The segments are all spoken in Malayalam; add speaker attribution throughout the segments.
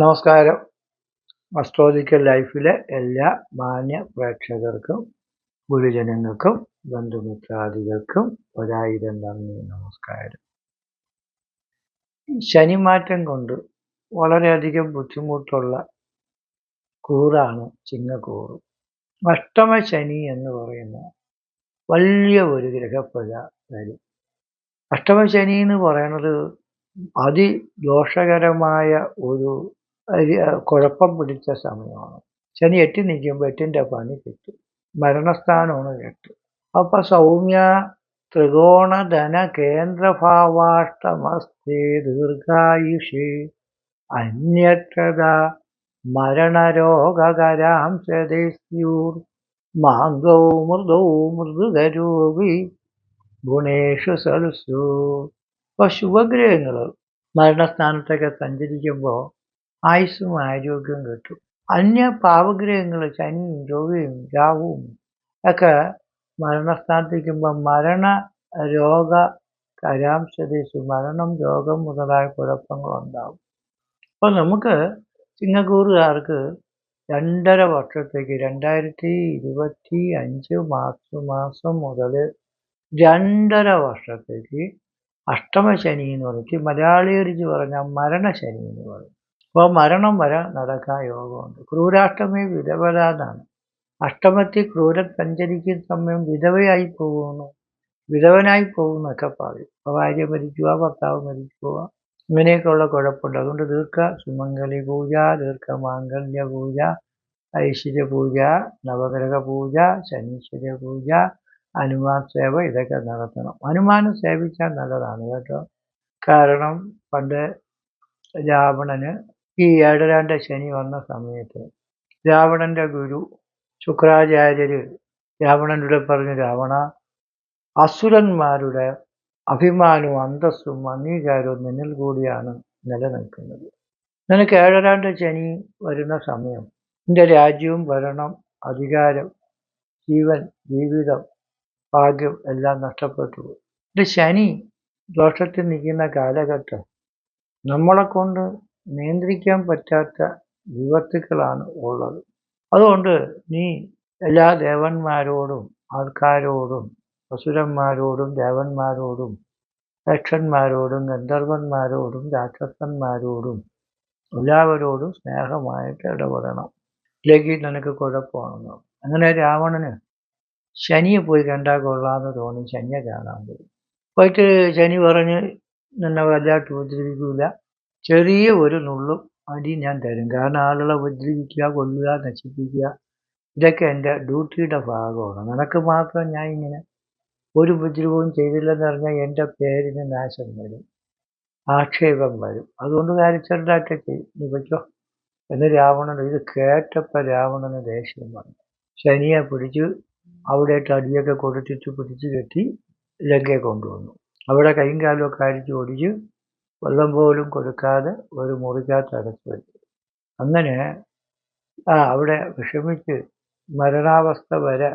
Speaker 1: നമസ്കാരം. അസ്ട്രോളജിക്കൽ ലൈഫിലെ എല്ലാ മാന്യ പ്രേക്ഷകർക്കും ഗുരുജനങ്ങൾക്കും ബന്ധുമിത്രാദികൾക്കും ഒരായിരം നന്ദി നമസ്കാരം. ശനിമാറ്റം കൊണ്ട് വളരെയധികം ബുദ്ധിമുട്ടുള്ള കൂറാണ് ചിങ്ങക്കൂറ്. അഷ്ടമ ശനി എന്ന് പറയുന്ന വലിയ ഒരു ഗ്രഹപ്പുഴ വരും. അഷ്ടമ ശനി എന്ന് പറയുന്നത് അതിദോഷകരമായ ഒരു കുഴപ്പം പിടിച്ച സമയമാണ്. ശനി എട്ടി നിൽക്കുമ്പോൾ എട്ടിന്റെ പണി കിട്ടി. മരണസ്ഥാനമാണ് എട്ട്. അപ്പൊ സൗമ്യ ത്രികോണ ധന കേന്ദ്രഭാവാഷ്ടമസ്തേ ദീർഘായുഷി അന്യക്ഷത മരണരോഗകരാം ചതേസ്യൂർ മാംഗോ മൃദോ മൃദുകരൂപി ഗുണേഷു സൽസു അപ്പൊ ശുഭഗ്രഹങ്ങൾ മരണസ്ഥാനത്തൊക്കെ സഞ്ചരിക്കുമ്പോൾ ആയുസ്സും ആരോഗ്യവും കിട്ടും. അന്യ പാവഗ്രഹങ്ങൾ ശനിയും ചൊവ്വയും രാവും ഒക്കെ മരണസ്ഥാനത്തിരിക്കുമ്പോൾ മരണ രോഗ കരാംശതീസ് മരണം രോഗം മുതലായ കുഴപ്പങ്ങളുണ്ടാവും അപ്പോൾ നമുക്ക് സിംഗപ്പൂറുകാർക്ക് രണ്ടര വർഷത്തേക്ക് രണ്ടായിരത്തി ഇരുപത്തി അഞ്ച് മാർച്ച് മാസം മുതൽ രണ്ടര വർഷത്തേക്ക് അഷ്ടമശനി എന്ന് പറഞ്ഞിട്ട് മലയാളികരിച്ച് പറഞ്ഞാൽ മരണശനി എന്ന് പറയും. അപ്പോൾ മരണം വരെ നടക്കാൻ യോഗമുണ്ട്. ക്രൂരാഷ്ടമി വിധവരാതാണ്. അഷ്ടമത്തിൽ ക്രൂരൻ സഞ്ചരിക്കുന്ന സമയം വിധവയായി പോകുന്നു. വിധവനായി പോകുന്നൊക്കെ പറയും. ഭാര്യ മരിക്കുക ഭർത്താവ് മരിക്കുക ഇങ്ങനെയൊക്കെയുള്ള കുഴപ്പമുണ്ട്. അതുകൊണ്ട് ദീർഘ സുമംഗലി പൂജ ദീർഘ മാംഗല്യ പൂജ ഐശ്വര്യ പൂജ നവഗ്രഹ പൂജ ശനീശ്വര പൂജ ഹനുമാൻ സേവ ഇതൊക്കെ നടത്തണം. ഹനുമാനെ സേവിച്ചാൽ നല്ലതാണ് കേട്ടോ. കാരണം പണ്ട് രാവണന് ഈ ഏഴരാണ്ട ശനി വന്ന സമയത്ത് രാവണന്റെ ഗുരു ശുക്രാചാര്യര് രാവണനോട് പറഞ്ഞു രാവണ അസുരന്മാരുടെ അഭിമാനവും അന്തസ്സും അംഗീകാരവും നിന്നിൽ കൂടിയാണ് നിലനിൽക്കുന്നത്. നിനക്ക് ഏഴരാണ്ട ശനി വരുന്ന സമയം നിന്റെ രാജ്യവും ഭരണം അധികാരം ജീവൻ ജീവിതം ഭാഗ്യം എല്ലാം നഷ്ടപ്പെട്ടു ഇത് ശനി ദോഷത്തിൽ നിൽക്കുന്ന കാലഘട്ടം. നമ്മളെ കൊണ്ട് നിയന്ത്രിക്കാൻ പറ്റാത്ത വിപത്തുക്കളാണ് ഉള്ളത്. അതുകൊണ്ട് നീ എല്ലാ ദേവന്മാരോടും ആൾക്കാരോടും അസുരന്മാരോടും ദേവന്മാരോടും യക്ഷന്മാരോടും ഗന്ധർവന്മാരോടും രാക്ഷസന്മാരോടും എല്ലാവരോടും സ്നേഹമായിട്ട് ഇടപെടണം. ഇല്ലെങ്കിൽ നിനക്ക് കുഴപ്പമാണെന്ന്. അങ്ങനെ രാവണന് ശനിയെ പോയി കണ്ടാൽ കൊള്ളാമെന്ന് തോന്നി. ശനിയെ കാണാൻ പോയി. പോയിട്ട് ശനി പറഞ്ഞ് നിന്നെ വല്ലാട്ട് ഉപദ്രവിക്കൂല. ചെറിയ ഒരു നുള്ളും അടി ഞാൻ തരും. കാരണം ആളുകളെ ഉപദ്രവിക്കുക കൊല്ലുക നശിപ്പിക്കുക ഇതൊക്കെ എന്റെ ഡ്യൂട്ടിയുടെ ഭാഗമാണ്. നിനക്ക് മാത്രം ഞാൻ ഇങ്ങനെ ഒരു ഉപദ്രവവും ചെയ്തില്ലെന്ന് പറഞ്ഞാൽ എന്റെ പേരിന് നാശം വരും. ആക്ഷേപം വരും. അതുകൊണ്ട് കാര്യച്ചെറുതായിട്ട് ചെയ്യും വെച്ചോ എന്ന് രാവണൻ ഇത് കേട്ടപ്പോൾ രാവണന് ദേഷ്യം വന്നു. ശനിയെ പിടിച്ച് അവിടെ അടിയൊക്കെ കൊടുത്തിട്ട് പിടിച്ച് കെട്ടി ലങ്കയെ കൊണ്ടുവന്നു. അവിടെ കൈയും കാലുമൊക്കെ അടിച്ച് ഓടിച്ച് വെള്ളം പോലും കൊടുക്കാതെ ഒരു മുറിക്കകത്ത് അടച്ചു വെച്ചു. അങ്ങനെ ആ അവിടെ വിഷമിച്ച് മരണാവസ്ഥ വരെ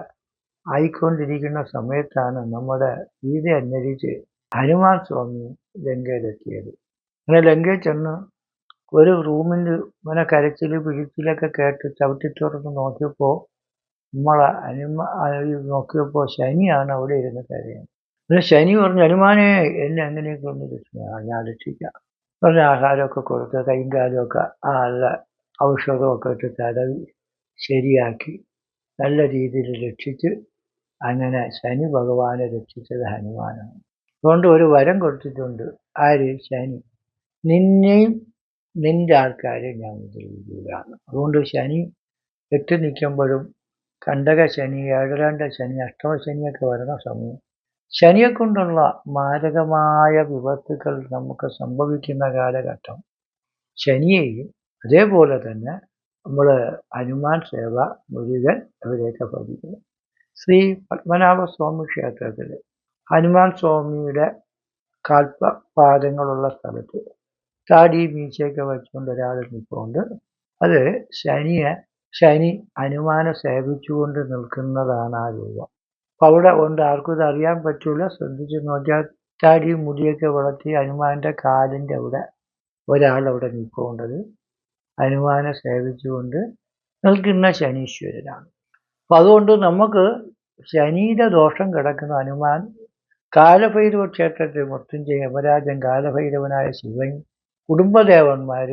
Speaker 1: ആയിക്കൊണ്ടിരിക്കുന്ന സമയത്താണ് നമ്മുടെ ഗീത അന്വേഷിച്ച് ഹനുമാൻ സ്വാമി ലങ്കയിലെത്തിയത്. അങ്ങനെ ലങ്കയിൽ ചെന്ന് ഒരു റൂമിൽ ഇങ്ങനെ കരച്ചിൽ പിഴിച്ചിലൊക്കെ കേട്ട് ചവിട്ടി തുറന്ന് നോക്കിയപ്പോൾ നമ്മളെ അനുമ നോക്കിയപ്പോൾ ശനിയാണ് അവിടെ ഇരുന്ന് കരയുന്നത്. പിന്നെ ശനി പറഞ്ഞു ഹനുമാനെ എന്നെ അങ്ങനെയൊക്കെ ഒന്ന് ഞാൻ രക്ഷിക്കാം. പറഞ്ഞ ആഹാരമൊക്കെ കൊടുത്ത് കൈയും ആ നല്ല ഔഷധമൊക്കെ ഇട്ട് തടവി ശരിയാക്കി. നല്ല രീതിയിൽ രക്ഷിച്ച് അങ്ങനെ ശനി ഭഗവാനെ രക്ഷിച്ചത് ഹനുമാനാണ്. അതുകൊണ്ട് ഒരു വരം കൊടുത്തിട്ടുണ്ട് ആര്? ശനി. നിന്നെയും നിന്റെ ആൾക്കാരെ ഞാൻ ഉപദ്രവിക്കുകയാണ്. അതുകൊണ്ട് ശനി എട്ട് നിൽക്കുമ്പോഴും കണ്ടക ശനി ഏഴരാണ്ട ശനി അഷ്ടമ ശനിയൊക്കെ വരുന്ന സമയം. ശനിയെ കൊണ്ടുള്ള മാരകമായ വിപത്തുകൾ നമുക്ക് സംഭവിക്കുന്ന കാലഘട്ടം ശനിയെയും അതേപോലെ തന്നെ നമ്മൾ ഹനുമാൻ സേവ മുരുകൻ അവരെയൊക്കെ പഠിക്കുന്നു. ശ്രീ പത്മനാഭ സ്വാമി ക്ഷേത്രത്തിൽ ഹനുമാൻ സ്വാമിയുടെ കാൽപാദങ്ങളുള്ള സ്ഥലത്ത് താടി മീശയൊക്കെ വെച്ചുകൊണ്ട് ഒരാൾ നിൽപ്പുണ്ട്. അത് ശനിയെ ശനി ഹനുമാനെ സേവിച്ചുകൊണ്ട് നിൽക്കുന്നതാണ് ആ രൂപം. അവിടെ കൊണ്ട് ആർക്കും ഇത് അറിയാൻ പറ്റൂല. ശ്രദ്ധിച്ച് നോക്കിയാൽ താടിയും മുടിയൊക്കെ വളർത്തി ഹനുമാന്റെ കാലിന്റെ അവിടെ ഒരാൾ അവിടെ നിൽക്കേണ്ടത് ഹനുമാനെ സേവിച്ചുകൊണ്ട് നിൽക്കുന്ന ശനീശ്വരനാണ്. അപ്പം അതുകൊണ്ട് നമുക്ക് ശനിയുടെ ദോഷം കിടക്കുന്ന ഹനുമാൻ കാലഭൈരവ ക്ഷേത്രത്തിൽ മൃത്യുഞ്ജയ യമരാജൻ കാലഭൈരവനായ ശിവൻ കുടുംബദേവന്മാർ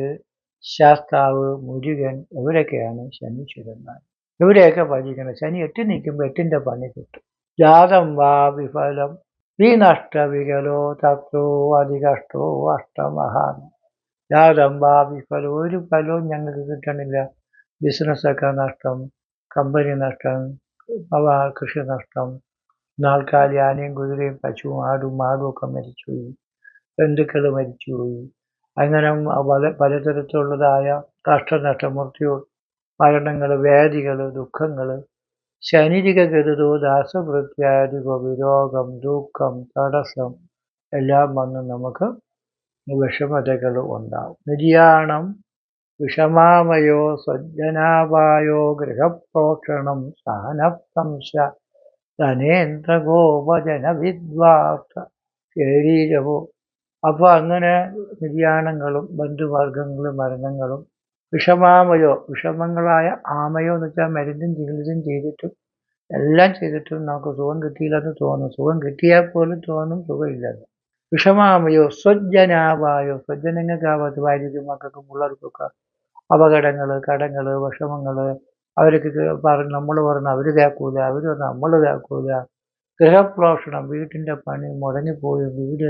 Speaker 1: ശാസ്താവ് മുരുകൻ ഇവരൊക്കെയാണ് ശനീശ്വരന്മാർ. ഇവരെയൊക്കെ ഭജിക്കണം. ശനി എട്ടി നിൽക്കുമ്പോൾ എട്ടിന്റെ പണി കിട്ടും. ജാതം വാ വിഫലം. വിനഷ്ടവികലോ തത്വോ അതികഷ്ടോ അഷ്ടമഹാൻ. ജാതം വാ വിഫലം. ഒരു ഫലവും ഞങ്ങൾക്ക് കിട്ടണില്ല. ബിസിനസ്സൊക്കെ നഷ്ടം. കമ്പനി നഷ്ടം. കൃഷി നഷ്ടം. നാൾക്കാലി ആനയും കുതിരയും പശുവും ആടും മാടും ഒക്കെ മരിച്ചുപോയി. ബന്ധുക്കൾ മരിച്ചുപോയി. അങ്ങനെ പല പലതരത്തിലുള്ളതായ കഷ്ടനഷ്ടം മൃത്യു മരണങ്ങൾ വ്യാധികൾ ദുഃഖങ്ങൾ ശനിരിക ഗരുതോ ദാസവൃത്യാദികോ വിരോഗം ദുഃഖം തടസ്സം എല്ലാം വന്ന് നമുക്ക് വിഷമതകൾ ഉണ്ടാവും. നിര്യാണം വിഷമാമയോ സജ്ജനാപായോ ഗൃഹപ്രോക്ഷണം സ്ഥാനപ്തംശ ധനേന്ദ്രഗോപജന വിദ്വാർത്ഥ ശരീരവോ. അപ്പോൾ അങ്ങനെ നിര്യാണങ്ങളും ബന്ധുവർഗങ്ങളും മരണങ്ങളും വിഷമാമയോ? വിഷമങ്ങളായ ആമയോ എന്ന് വെച്ചാൽ മരുന്നും ചികിത്സയും ചെയ്തിട്ടും എല്ലാം ചെയ്തിട്ടും നമുക്ക് സുഖം കിട്ടിയില്ലെന്ന് തോന്നും. സുഖം കിട്ടിയാൽ പോലും തോന്നും സുഖമില്ലെന്ന്. വിഷമാമയോ? സ്വജ്ജനാവായോ സ്വജ്ജനങ്ങൾക്കാവാത്ത ഭാര്യയ്ക്കും മക്കൾക്കും പിള്ളേർക്കൊക്കെ അപകടങ്ങൾ കടങ്ങൾ വിഷമങ്ങൾ. അവർക്ക് പറഞ്ഞ് നമ്മൾ പറഞ്ഞ് അവർ കേൾക്കൂല അവർ പറഞ്ഞ് നമ്മൾ കേൾക്കൂല. ഗൃഹപ്രോഷണം വീട്ടിന്റെ പണി മുടങ്ങിപ്പോയി വീട്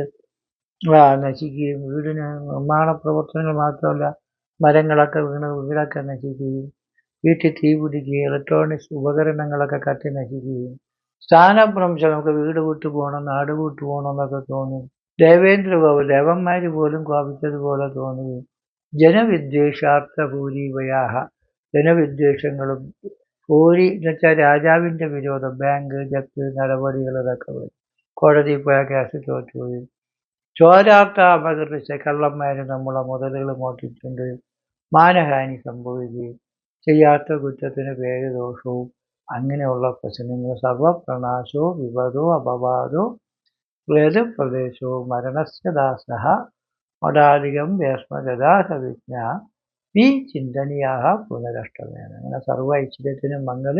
Speaker 1: നശിക്കുകയും വീടിന് നിർമ്മാണ പ്രവർത്തനങ്ങൾ മാത്രമല്ല മരങ്ങളൊക്കെ വീണ് വീടൊക്കെ നശിക്കുകയും വീട്ടിൽ തീ പിടിക്കുകയും ഇലക്ട്രോണിക്സ് ഉപകരണങ്ങളൊക്കെ കത്തി നശിക്കുകയും സ്ഥാനഭ്രംശം നമുക്ക് വീട് വിട്ടു പോകണം നാട് വിട്ടു പോകണം എന്നൊക്കെ തോന്നി. ദേവേന്ദ്ര ബാബു ദേവന്മാർ പോലും കോപിച്ചതുപോലെ തോന്നുകയും ജനവിദ്വേഷാർത്ഥ ഭൂരിവയാഹ ജനവിദ്വേഷങ്ങളും ഭൂരി എന്ന് വെച്ചാൽ രാജാവിന്റെ വിരോധം ബാങ്ക് ജപ്തി നടപടികൾ ഇതൊക്കെ വരും. കോടതിയിൽ പോയ കേസ് തോറ്റുപോയി. ചോരാത്ത അപകൃതിച്ച കള്ളന്മാർ നമ്മളെ മുതലുകൾ മോട്ടിട്ടുണ്ട് മാനഹാനി സംഭവിക്കുകയും ചെയ്യാത്ത കുറ്റത്തിന് പേര് ദോഷവും അങ്ങനെയുള്ള പ്രശ്നങ്ങൾ സർവപ്രണാശോ വിപദോ അപവാദോ വേദപ്രദേശോ മരണസ്യ ദാസ മടാധികം വേസ്മഗതാസവിജ്ഞ ഈ ചിന്തനീയാഹ പുനരഷ്ടമേന. അങ്ങനെ സർവ ഐശ്വര്യത്തിനും മങ്ങൽ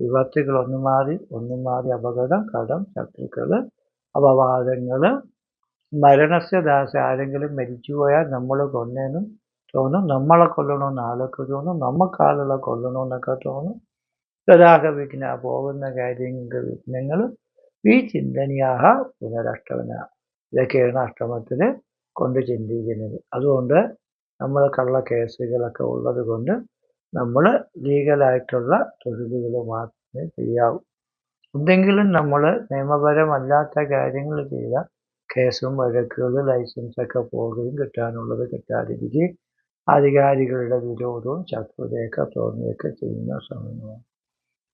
Speaker 1: വിപത്തുകൾ ഒന്നു മാറി ഒന്നും മാറി അപകടം കടം ശത്രുക്കൾ അപവാദങ്ങൾ മരണസ്യ ദാസ ആരെങ്കിലും മരിച്ചുപോയാൽ നമ്മൾ കൊന്നേന്നും തോന്നും നമ്മളെ കൊല്ലണമെന്ന് ആളൊക്കെ തോന്നും നമുക്കാളുകളെ കൊല്ലണമെന്നൊക്കെ തോന്നും. ഗതാഗതവിഘ്ന പോകുന്ന കാര്യങ്ങൾക്ക് വിഘ്നങ്ങൾ ഈ ചിന്തനയാഹ പുനരഷ്ടമന ഇതൊക്കെയാണ് അഷ്ടമത്തിൽ കൊണ്ട് ചിന്തിക്കുന്നത്. അതുകൊണ്ട് നമ്മൾ കള്ള കേസുകളൊക്കെ ഉള്ളത് കൊണ്ട് നമ്മൾ ലീഗലായിട്ടുള്ള തൊഴിലുകൾ മാത്രമേ ചെയ്യാവൂ. എന്തെങ്കിലും നമ്മൾ നിയമപരമല്ലാത്ത കാര്യങ്ങൾ ചെയ്താൽ കേസും വഴക്കുകൾ ലൈസൻസൊക്കെ പോവുകയും കിട്ടാനുള്ളത് കിട്ടാതിരിക്കുകയും അധികാരികളുടെ വിരോധവും ശത്രുതയൊക്കെ തോന്നുകയൊക്കെ ചെയ്യുന്ന സമയമാണ്.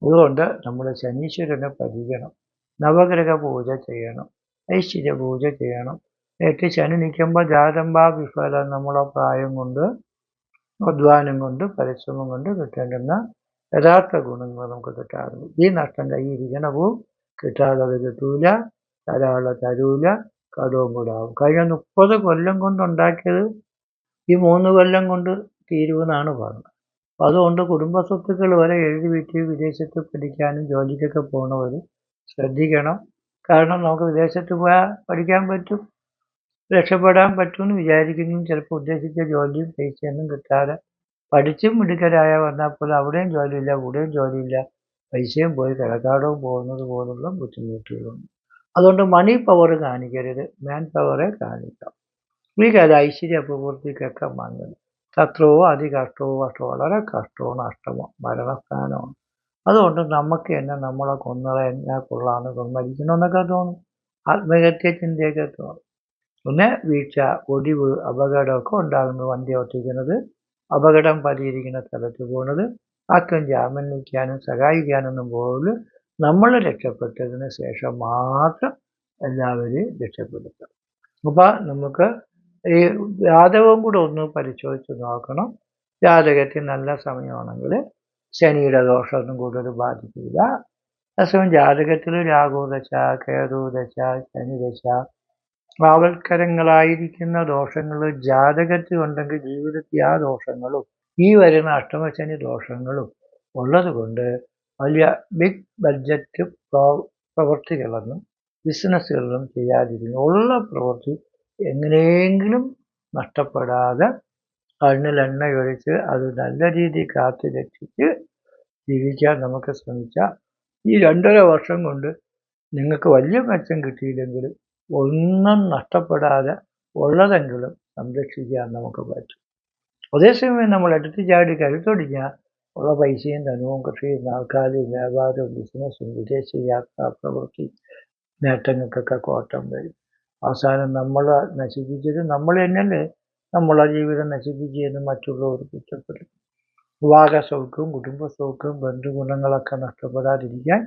Speaker 1: അതുകൊണ്ട് നമ്മൾ ശനീശ്വരനെ പതിക്കണം നവഗ്രഹ പൂജ ചെയ്യണം ഐശ്വര്യ പൂജ ചെയ്യണം. ഏറ്റവും ശനി നിൽക്കുമ്പോൾ ജാതമ്പാ വിഫല നമ്മളെ പ്രായം കൊണ്ട് അധ്വാനം കൊണ്ട് പരിശ്രമം കൊണ്ട് കിട്ടേണ്ടുന്ന യഥാർത്ഥ ഗുണങ്ങൾ നമുക്ക് കിട്ടാറുള്ളൂ ഈ നഷ്ടം കയ്യിരിക്കണ പോവും കിട്ടാതെ കിട്ടൂല തരാളെ തരൂല കടവും കൂടാവും. കഴിഞ്ഞ മുപ്പത് കൊല്ലം കൊണ്ടുണ്ടാക്കിയത് ഈ മൂന്ന് കൊല്ലം കൊണ്ട് തീരുമെന്നാണ് പറഞ്ഞത്. അപ്പം അതുകൊണ്ട് കുടുംബ സ്വത്തുക്കൾ വരെ എഴുതി വെച്ച് വിദേശത്ത് പഠിക്കാനും ജോലിക്കൊക്കെ പോകണവർ ശ്രദ്ധിക്കണം. കാരണം നമുക്ക് വിദേശത്ത് പോയാൽ പഠിക്കാൻ പറ്റും രക്ഷപ്പെടാൻ പറ്റുമെന്ന് വിചാരിക്കുന്നു. ചിലപ്പോൾ ഉദ്ദേശിച്ച ജോലിയും പൈസയൊന്നും കിട്ടാതെ പഠിച്ചും മിടുക്കരായ വന്നാൽ പോലും അവിടെയും ജോലിയില്ല ഇവിടെയും ജോലിയില്ല. പൈസയും പോയി കിടക്കാടവും പോകുന്നത് പോലുള്ള ബുദ്ധിമുട്ടുകളുണ്ട്. അതുകൊണ്ട് മണി പവർ കാണിക്കരുത്. മാൻ പവറെ കാണിക്കാം. ഈ കാല ഐശ്വര്യ പ്രവൃത്തിക്കൊക്കെ മങ്ങൽ ശത്രുവോ അതികഷ്ടവും കഷ്ടവും വളരെ കഷ്ടവും നഷ്ടമോ മരണസ്ഥാനമാണ് അതുകൊണ്ട് നമുക്ക് തന്നെ നമ്മളെ കൊന്നളെ എന്നാ കൊള്ളാന്ന് മരിക്കണമെന്നൊക്കെ തോന്നും. ആത്മഹത്യ ചിന്തയൊക്കെ തോന്നും. പിന്നെ വീഴ്ച ഒടിവ് അപകടമൊക്കെ ഉണ്ടാകുന്നു വണ്ടി ഓട്ടിക്കുന്നത് അപകടം പതിയിരിക്കുന്ന സ്ഥലത്ത് പോകുന്നത് ആർക്കും ജാമ്യം നിൽക്കാനും സഹായിക്കാനൊന്നും പോകില്ല നമ്മൾ രക്ഷപ്പെട്ടതിന് ശേഷം മാത്രം എല്ലാവരെയും രക്ഷപ്പെടുത്തണം അപ്പോൾ നമുക്ക് ഈ ജാതകവും കൂടെ ഒന്ന് പരിശോധിച്ച് നോക്കണം. ജാതകത്തിൽ നല്ല സമയമാണെങ്കിൽ ശനിയുടെ ദോഷമൊന്നും കൂടുതൽ ബാധിക്കില്ല. അതേസമയം ജാതകത്തിൽ രാഹുദശ കേതുദശ ശനിദശ ആവൽക്കരങ്ങളായിരിക്കുന്ന ദോഷങ്ങൾ ജാതകത്തിൽ ഉണ്ടെങ്കിൽ ജീവിതത്തിൽ ആ ദോഷങ്ങളും ഈ വരുന്ന അഷ്ടമശനി ദോഷങ്ങളും ഉള്ളത് കൊണ്ട് വലിയ ബിഗ് ബഡ്ജറ്റ് പ്രവൃത്തികളൊന്നും ബിസിനസ്സുകളിലും ചെയ്യാതിരുന്നു ഉള്ള പ്രവൃത്തി എങ്ങനെയെങ്കിലും നഷ്ടപ്പെടാതെ കണ്ണിൽ എണ്ണയൊഴിച്ച് അത് നല്ല രീതിയിൽ കാത്തു രക്ഷിച്ച് ജീവിക്കാൻ നമുക്ക് ശ്രമിച്ചാൽ ഈ രണ്ടര വർഷം കൊണ്ട് നിങ്ങൾക്ക് വലിയ മെച്ചം കിട്ടിയില്ലെങ്കിൽ ഒന്നും നഷ്ടപ്പെടാതെ ഉള്ളതെങ്കിലും സംരക്ഷിക്കാൻ നമുക്ക് പറ്റും. അതേസമയം നമ്മൾ എടുത്തു ചാടി കരുത്തൊടിഞ്ഞാൽ ഉള്ള പൈസയും ധനവും കൃഷി ആൾക്കാരും വ്യാപാരവും ബിസിനസ്സും വിദേശ യാത്ര പ്രവൃത്തി നേട്ടങ്ങൾക്കൊക്കെ കോട്ടം വരും. അവസാനം നമ്മൾ നശിപ്പിച്ചത് നമ്മൾ തന്നെയല്ലേ. നമ്മളെ ജീവിതം നശിപ്പിച്ചതെന്ന് മറ്റുള്ളവർ കുറ്റപ്പെടും വിവാഹ സൗഖ്യവും കുടുംബ സൗഖ്യവും ബന്ധുഗുണങ്ങളൊക്കെ നഷ്ടപ്പെടാതിരിക്കാൻ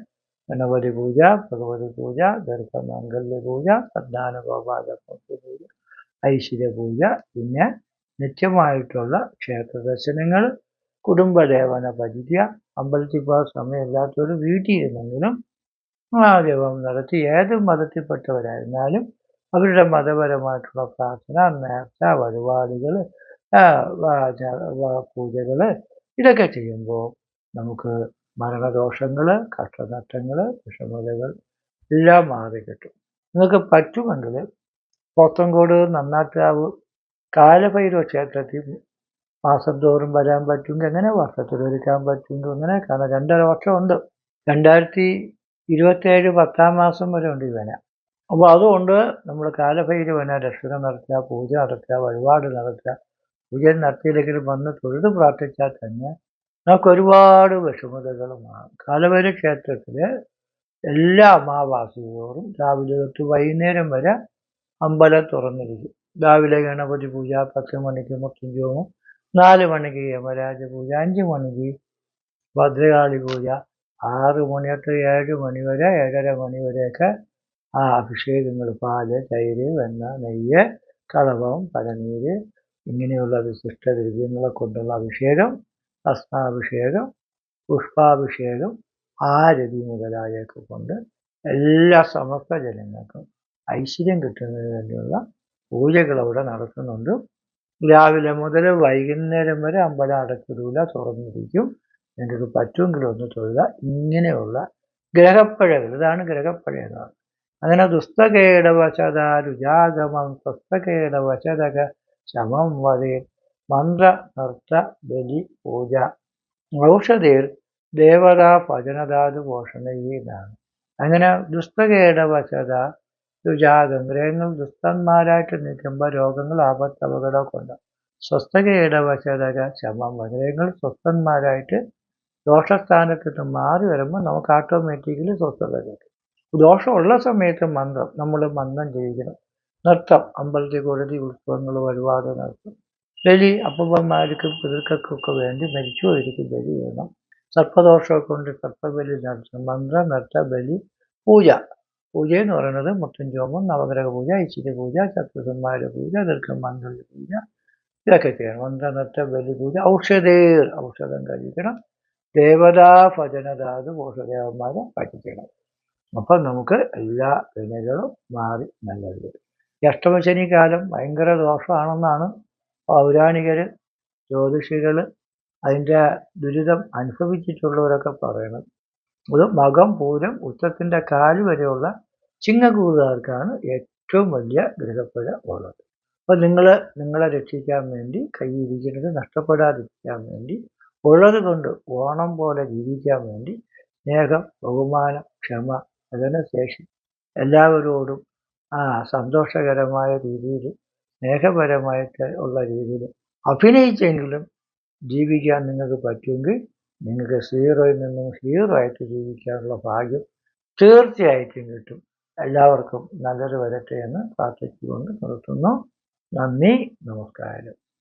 Speaker 1: ഗണപതി പൂജ ഭഗവതി പൂജ ദീർഘമാംഗല്യ പൂജ സന്താന പൂജ ഐശ്വര്യ പൂജ പിന്നെ നിത്യമായിട്ടുള്ള ക്ഷേത്ര ദർശനങ്ങൾ കുടുംബദേവന ഭജിക്കുക അമ്പലത്തിൽ പോകാൻ സമയമില്ലാത്തവർ വീട്ടിൽ ഇരുന്നെങ്കിലും ആ ജപം നടത്തി ഏത് മതത്തിൽപ്പെട്ടവരായിരുന്നാലും അവരുടെ മതപരമായിട്ടുള്ള പ്രാർത്ഥന നേർച്ച വഴിപാടുകൾ പൂജകൾ ഇതൊക്കെ ചെയ്യുമ്പോൾ നമുക്ക് മരണദോഷങ്ങൾ കഷ്ടനഷ്ടങ്ങൾ വിഷമതകൾ എല്ലാം മാറി കിട്ടും. നിങ്ങൾക്ക് പറ്റുമെങ്കിൽ പോത്തങ്കോട് നന്നാട്ടാവ് കാലഭൈരവ ക്ഷേത്രത്തിൽ മാസം തോറും വരാൻ പറ്റുമെങ്കിൽ അങ്ങനെ വർഷത്തിലൊരുക്കാൻ പറ്റുമെങ്കിൽ അങ്ങനെ കാരണം രണ്ടര വർഷമുണ്ട്. രണ്ടായിരത്തി ഇരുപത്തേഴ് പത്താം മാസം വരെ ഉണ്ട് ഇവന അപ്പോൾ അതുകൊണ്ട് നമ്മൾ കാലഭൈരവന ദർശനം നടത്തുക പൂജ നടത്തുക വഴിപാട് നടത്തുക പൂജ നടത്തിയില്ലെങ്കിലും വന്ന് തൊഴുത് പ്രാർത്ഥിച്ചാൽ തന്നെ നമുക്ക് ഒരുപാട് വിഷമതകളുമാണ് കാലഭൈര ക്ഷേത്രത്തിൽ എല്ലാ അമാവാസിയോറും രാവിലെ തൊട്ട് വൈകുന്നേരം വരെ അമ്പലം തുറന്നിരിക്കും. രാവിലെ ഗണപതി പൂജ പത്ത് മണിക്ക് മുത്തുംജോമും നാല് മണിക്ക് യമരാജ പൂജ അഞ്ച് മണിക്ക് ഭദ്രകാളി പൂജ ആറ് മണി തൊട്ട് ഏഴ് മണി വരെ ഏഴര മണി വരെയൊക്കെ ആ അഭിഷേകങ്ങൾ പാൽ തൈര് വെണ്ണ നെയ്യ് കളവം പഴനീര് ഇങ്ങനെയുള്ള വിശിഷ്ട ദ്രവ്യങ്ങളെ കൊണ്ടുള്ള അഭിഷേകം ഭസ്മാഭിഷേകം പുഷ്പാഭിഷേകം ആരതി മുതലായൊക്കെ കൊണ്ട് എല്ലാ സമസ്ത ജനങ്ങൾക്കും ഐശ്വര്യം കിട്ടുന്നതിന് വേണ്ടിയുള്ള പൂജകൾ അവിടെ നടത്തുന്നുണ്ട് രാവിലെ മുതൽ വൈകുന്നേരം വരെ അമ്പലം അടച്ചിടൂല തുറന്നിരിക്കും. നിങ്ങൾക്ക് പറ്റുമെങ്കിൽ ഒന്ന് തൊഴുക. ഇങ്ങനെയുള്ള ഗ്രഹപ്പഴകൾ ഇതാണ് ഗ്രഹപ്പഴ എന്നാണ് അങ്ങനെ ദുസ്തകേടവശതാരുജാഗമം സ്വസ്തകേടവശതക ശമം വതേ മന്ത്ര നൃത്ത ബലി പൂജ. ഔഷധീർ ദേവതാ ഭജനധാതു പോഷണീന്നാണ് അങ്ങനെ ദുസ്തകേടവശത രുജാകം ഗ്രഹങ്ങൾ ദുസ്തന്മാരായിട്ട് നിൽക്കുമ്പോൾ രോഗങ്ങൾ ആപത്ത് അപകടമൊക്കെ ഉണ്ടാകും. സ്വസ്ഥകേടവശതക ശമം ഗ്രഹങ്ങൾ സ്വസ്ഥന്മാരായിട്ട് ദോഷസ്ഥാനത്ത് നിന്ന് മാറി വരുമ്പോൾ നമുക്ക് ഓട്ടോമാറ്റിക്കലി സ്വസ്ഥത കിട്ടും. ദോഷമുള്ള സമയത്ത് മന്ത്രം നമ്മൾ മന്ത്രം ചെയ്യിക്കണം നൃത്തം അമ്പലത്തിൽ കൂടുതൽ ഉത്സവങ്ങൾ വഴിപാട് നടത്തും. ബലി അപ്പന്മാർക്കും പിതൃക്കൾക്കൊക്കെ വേണ്ടി മരിച്ചുപോയിരിക്കും ബലി വേണം. സർപ്പദോഷമൊക്കെ കൊണ്ട് സർപ്പബലി നടത്തും. മന്ത്രം നൃത്ത ബലി പൂജ. പൂജ എന്ന് പറയുന്നത് മുത്തഞ്ചോമം നവഗ്രഹ പൂജ ഐശ്വര്യ പൂജ ചത്തുസന്മാര പൂജ ദീർഘമംഗല്യ പൂജ ഇതൊക്കെ ചെയ്യണം. മന്ത്രനത്തെ ബലി പൂജ ഔഷധേർ ഔഷധം കഴിക്കണം. ദേവതാ ഭജനധാതു ഔഷധേവന്മാരെ പഠിക്കണം. അപ്പം നമുക്ക് എല്ലാ വിനകളും മാറി നല്ലത്. അഷ്ടമശനി കാലം ഭയങ്കര ദോഷമാണെന്നാണ് പൗരാണികർ ജ്യോതിഷികൾ അതിന്റെ ദുരിതം അനുഭവിച്ചിട്ടുള്ളവരൊക്കെ പറയണത് മകം പൂരം ഉച്ചത്തിന്റെ കാൽ വരെയുള്ള ചിങ്ങകൂറുകാർക്കാണ് ഏറ്റവും വലിയ ഗ്രഹപ്പുഴ ഉള്ളത്. അപ്പോൾ നിങ്ങൾ നിങ്ങളെ രക്ഷിക്കാൻ വേണ്ടി കൈയിരിക്കുന്നത് നഷ്ടപ്പെടാതിരിക്കാൻ വേണ്ടി ഉള്ളത് കൊണ്ട് ഓണം പോലെ ജീവിക്കാൻ വേണ്ടി സ്നേഹം ബഹുമാനം ക്ഷമ അതിനുശേഷി എല്ലാവരോടും ആ സന്തോഷകരമായ രീതിയിൽ സ്നേഹപരമായിട്ട് ഉള്ള രീതിയിൽ അഭിനയിച്ചെങ്കിലും ജീവിക്കാൻ നിങ്ങൾക്ക് പറ്റുമെങ്കിൽ നിങ്ങൾക്ക് സീറോയിൽ നിന്നും ഹീറോ ആയിട്ട് ജീവിക്കാനുള്ള ഭാഗ്യം തീർച്ചയായിട്ടും കിട്ടും. എല്ലാവർക്കും നല്ലത് വരട്ടെ എന്ന് പ്രാർത്ഥിച്ചുകൊണ്ട് നിർത്തുന്നു. നന്ദി നമസ്കാരം.